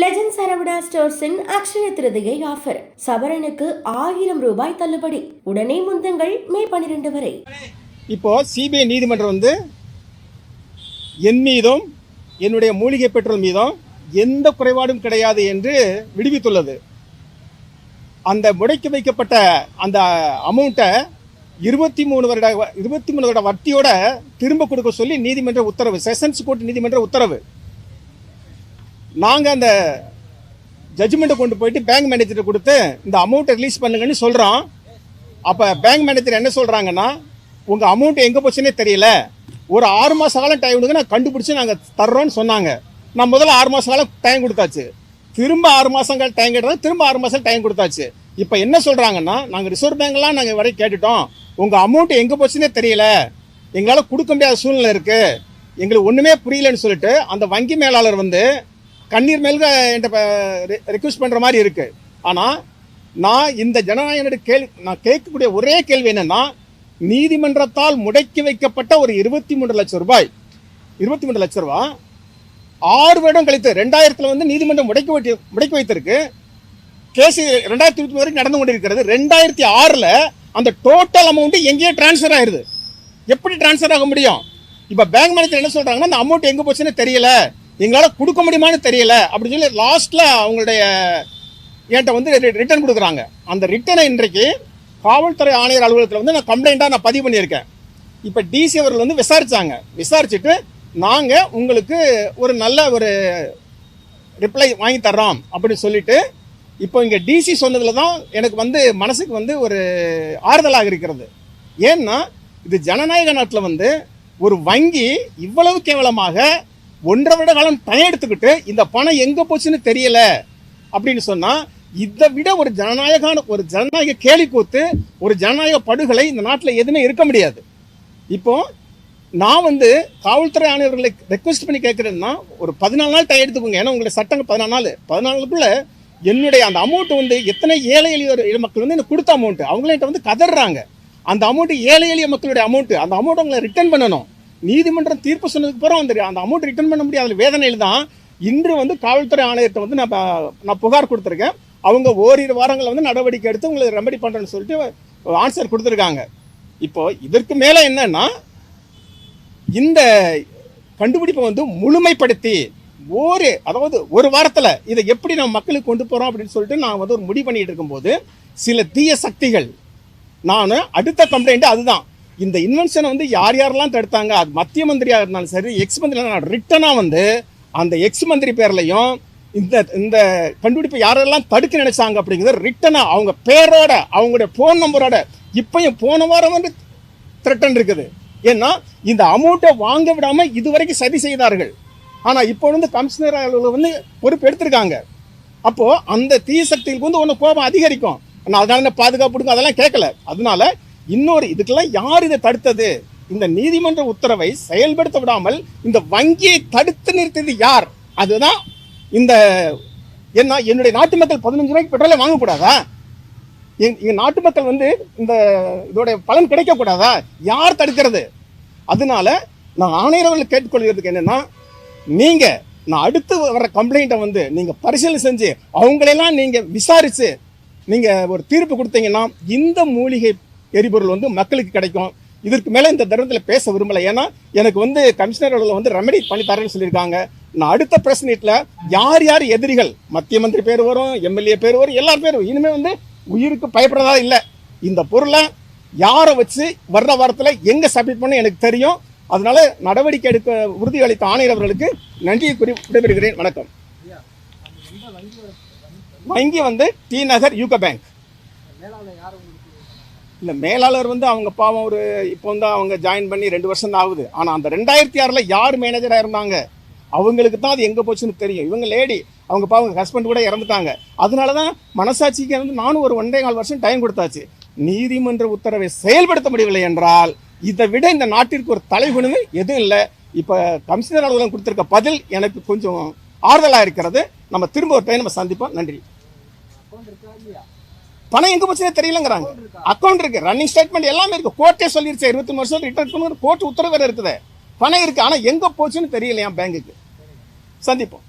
Legend Saravana ஸ்டோர்ஸின் Akshaya Tritiya offer சவரனுக்கு ஆயிரம் ரூபாய் தள்ளுபடி. உடனே முந்தங்கள் மே பனிரெண்டு வரை. இப்போ சிபிஐ நீதிமன்றம் வந்து என் மீதும் என்னுடைய மூலிகை பெட்ரோல் மீதும் எந்த குறைபாடும் கிடையாது என்று விடுவித்துள்ளது. அந்த முடக்கி வைக்கப்பட்ட அந்த அமௌண்ட்டை இருபத்தி மூணு வருட இருபத்தி மூணு வருட வட்டியோட திரும்ப கொடுக்க சொல்லி நீதிமன்ற உத்தரவு செஷன்ஸ் கோர்ட் நீதிமன்ற உத்தரவு. நாங்கள் அந்த ஜட்ஜ்மெண்ட்டை கொண்டு போயிட்டு பேங்க் மேனேஜர்கிட்ட கொடுத்து இந்த அமௌண்ட்டை ரிலீஸ் பண்ணுங்கன்னு சொல்கிறோம் அப்போ பேங்க் மேனேஜர் என்ன சொல்கிறாங்கன்னா உங்கள் அமௌண்ட் எங்கே போச்சுன்னே தெரியல. ஒரு ஆறு மாத காலம் டைம் கொடுங்க நான் கண்டுபிடிச்சி நாங்கள் தர்றோன்னு சொன்னாங்க. நான் முதல்ல ஆறு மாத காலம் டைம் கொடுத்தாச்சு. திரும்ப ஆறு மாதங்கள் டைம் கேட்டது திரும்ப ஆறு மாதம் டைம் கொடுத்தாச்சு. இப்போ என்ன சொல்கிறாங்கன்னா நாங்கள் ரிசர்வ் பேங்க்லாம் நாங்கள் வரை கேட்டுட்டோம். உங்கள் அமௌண்ட் எங்கே போச்சுன்னே தெரியல. எங்களால் கொடுக்க முடியாத சூழ்நிலை இருக்குது எங்களுக்கு ஒன்றுமே புரியலன்னு சொல்லிட்டு அந்த வங்கி மேலாளர் வந்து கண்ணீர் மேல்க என்கிட்ட ரெக்வஸ்ட் பண்ணுற மாதிரி இருக்குது ஆனால் நான் இந்த ஜனநாயக கேள்வி நான் கேட்கக்கூடிய ஒரே கேள்வி என்னென்னா நீதிமன்றத்தால் முடக்கி வைக்கப்பட்ட ஒரு இருபத்தி மூன்று லட்சம் ரூபாய். இருபத்தி மூன்று லட்சம் ரூபாய் ஆறு வருடம் கழித்து ரெண்டாயிரத்தில் வந்து நீதிமன்றம் முடக்கி வைத்து முடக்கி வைத்திருக்கு. கேஸ் ரெண்டாயிரத்தி இருபத்தி வரைக்கும் நடந்து கொண்டிருக்கிறது. ரெண்டாயிரத்தி ஆறில் அந்த டோட்டல் அமௌண்ட்டு எங்கேயோ டிரான்ஸ்ஃபர் ஆயிடுது எப்படி டிரான்ஸ்ஃபர் ஆக முடியும்? இப்போ பேங்க் மேனேஜர் என்ன சொல்கிறாங்கன்னா அந்த அமௌண்ட் எங்கே போச்சுன்னு தெரியல. எங்களால் கொடுக்க முடியுமான்னு தெரியல. அப்படின்னு சொல்லி லாஸ்ட்டில் அவங்களுடைய என்கிட்ட வந்து ரிட்டர்ன் கொடுக்குறாங்க. அந்த ரிட்டனை இன்றைக்கு காவல்துறை ஆணையர் அலுவலகத்தில் வந்து நான் கம்ப்ளைண்ட்டாக நான் பதிவு பண்ணியிருக்கேன். இப்போ டிசி அவர்கள் வந்து விசாரித்தாங்க விசாரிச்சுட்டு நாங்கள் உங்களுக்கு ஒரு நல்ல ஒரு ரிப்ளை வாங்கி தர்றோம் அப்படின்னு சொல்லிட்டு இப்போ இங்கே டிசி சொன்னதில் தான் எனக்கு வந்து மனசுக்கு வந்து ஒரு ஆறுதலாக இருக்கிறது. ஏன்னா இது ஜனநாயக நாட்டில் வந்து ஒரு வங்கி இவ்வளவு கேவலமாக ஒன்றரை வருட காலம் பணம் எடுத்துக்கிட்டு இந்த பணம் எங்கே போச்சுன்னு தெரியல அப்படின்னு சொன்னால் இதை விட ஒரு ஜனநாயகான ஒரு ஜனநாயக கேலி கூத்து ஒரு ஜனநாயக படுகொலை இந்த நாட்டில் எதுவுமே இருக்க முடியாது. இப்போ நான் வந்து காவல்துறை ஆணையர்களை ரெக்வஸ்ட் பண்ணி கேட்குறேன்னா ஒரு பதினாலு நாள் டைம் எடுத்துக்கோங்க. ஏன்னா உங்களுடைய சட்டங்கள் பதினாலு நாள். பதினாலுக்குள்ளே என்னுடைய அந்த அமௌண்ட் வந்து எத்தனை ஏழை எளிய மக்கள் வந்து எனக்கு கொடுத்த அமௌண்ட் அவங்கள்ட்ட வந்து கதறாங்க அந்த அமௌண்ட் ஏழை எளிய மக்களுடைய அமௌண்ட் அந்த அமௌண்ட் அவங்களை ரிட்டர்ன் பண்ணணும். நீதிமன்றம் தீர்ப்பு சொன்னதுக்கு அப்புறம் அந்த அந்த அமௌண்ட் ரிட்டர்ன் பண்ண முடியாத. வேதனையில் தான் இன்று வந்து காவல்துறை ஆணையர்கிட்ட வந்து நான் நான் புகார் கொடுத்துருக்கேன். அவங்க ஓரிரு வாரங்களில் வந்து நடவடிக்கை எடுத்து உங்களுக்கு ரெமெடி பண்ணுறேன்னு சொல்லிட்டு ஆன்சர் கொடுத்துருக்காங்க. இப்போ இதற்கு மேலே என்னன்னா இந்த கண்டுபிடிப்பை வந்து முழுமைப்படுத்தி ஒரு அதாவது ஒரு வாரத்தில் இதை எப்படி நம்ம மக்களுக்கு கொண்டு போகிறோம் அப்படின்னு சொல்லிட்டு நான் வந்து ஒரு முடிவு பண்ணிகிட்டு இருக்கும்போது சில தீய சக்திகள் நான் அடுத்த கம்ப்ளைண்ட் அதுதான். இந்த இன்வென்ஷனை வந்து யார் யாரெல்லாம் தடுத்தாங்க? அது மத்திய மந்திரியாக இருந்தாலும் சரி எக்ஸ் மந்திரியாக ரிட்டனாக வந்து அந்த எக்ஸ் மந்திரி பேர்லையும் இந்த இந்த கண்டுபிடிப்பை யாரெல்லாம் தடுக்க நினைச்சாங்க அப்படிங்கிறது ரிட்டனாக அவங்க பேரோட அவங்களுடைய ஃபோன் நம்பரோட இப்பயும் போன வாரம் வந்து த்ரெட்டன் இருக்குது. ஏன்னா இந்த அமௌண்ட்டை வாங்க விடாமல் இதுவரைக்கும் சதி செய்தார்கள். ஆனால் இப்போ வந்து கமிஷனர் அலுவலகம் வந்து பொறுப்பு எடுத்திருக்காங்க. அப்போது அந்த தீ சக்திகளுக்கு வந்து ஒன்று கோபம் அதிகரிக்கும். நான் அதனால என்ன பாதுகாப்பு கொடுங்க அதெல்லாம் கேட்கல. அதனால இன்னொரு இதுக்கெல்லாம் யார் இதை தடுத்தது? இந்த நீதிமன்ற உத்தரவை செயல்படுத்த விடாமல் இந்த வங்கியை தடுத்து நிறுத்தியது யார்? அதுதான் இந்த என்ன என்னுடைய நாட்டு மக்கள் பதினஞ்சு ரூபாய்க்கு பெட்ரோலை வாங்கக்கூடாதா? என் நாட்டு மக்கள் வந்து இந்த இதோடைய பலன் கிடைக்கக்கூடாதா? யார் தடுக்கிறது? அதனால நான் ஆணையர்கள் கேட்டுக்கொள்கிறதுக்கு என்னென்னா நீங்கள் நான் அடுத்து வர கம்ப்ளைண்ட்டை வந்து நீங்கள் பரிசீலனை செஞ்சு அவங்களெல்லாம் நீங்கள் விசாரித்து நீங்கள் ஒரு தீர்ப்பு கொடுத்தீங்கன்னா இந்த மூலிகை எரிபொருள் வந்து மக்களுக்கு கிடைக்கும். இதற்கு மேலே இந்த தருணத்தில் பேச விரும்பலை. ஏன்னா எனக்கு வந்து கமிஷனர் அவர்கள் வந்து ரெமெடி பண்ணி தரேன்னு சொல்லியிருக்காங்க. நான் அடுத்த பிரஸ் மீட்டில் யார் யார் எதிரிகள்? மத்திய மந்திரி பேர் வரும் எம்எல்ஏ பேர் வரும் எல்லார் பேரும். இனிமே வந்து உயிருக்கு பயப்படுறதா இல்லை. இந்த பொருளை யாரை வச்சு வர்ற வாரத்தில் எங்கே சப்மிட் பண்ண எனக்கு தெரியும். அதனால நடவடிக்கை எடுக்க உறுதியளித்த ஆணையர் அவர்களுக்கு நன்றியை குறி விடைபெறுகிறேன். வணக்கம். வங்கி வந்து டி நகர் யூகோ பேங்க். இந்த மேலாளர் வந்து அவங்க பாவம் ஒரு இப்போ வந்து அவங்க ஜாயின் பண்ணி ரெண்டு வருஷம் தான் ஆகுது. ஆனால் அந்த ரெண்டாயிரத்தி ஆறில் யார் மேனேஜராக இருந்தாங்க? அவங்களுக்கு தான் அது எங்கே போச்சுன்னு தெரியும். இவங்க லேடி அவங்க பாவம் ஹஸ்பண்ட் கூட இறந்துட்டாங்க. அதனால தான் மனசாட்சிக்கு வந்து நானும் ஒரு ஒன்றே கால் வருஷம் டைம் கொடுத்தாச்சு. நீதிமன்ற உத்தரவை செயல்படுத்த முடியவில்லை என்றால் இதை விட இந்த நாட்டிற்கு ஒரு தலைகுணமே எதுவும் இல்லை. இப்போ கமிஷனர் அலுவலகம் கொடுத்துருக்க பதில் எனக்கு கொஞ்சம் ஆறுதலாக இருக்கிறது. நம்ம திரும்ப ஒரு டைம் நம்ம சந்திப்போம். நன்றி. பணம் எங்க போச்சுனே தெரியலங்கிறாங்க. அக்கௌண்ட் இருக்கு ரன்னிங் ஸ்டேட்மெண்ட் எல்லாமே இருக்கு. கோர்ட்டே சொல்லிருச்சு இருபத்தி மூணு வருஷம் ரிட்டர்ன் பண்ணுங்க கோர்ட் உத்தரவு வேற இருக்குது. பணம் இருக்கு ஆனா எங்க போச்சுன்னு தெரியலையா பேங்குக்கு சந்திப்போம்.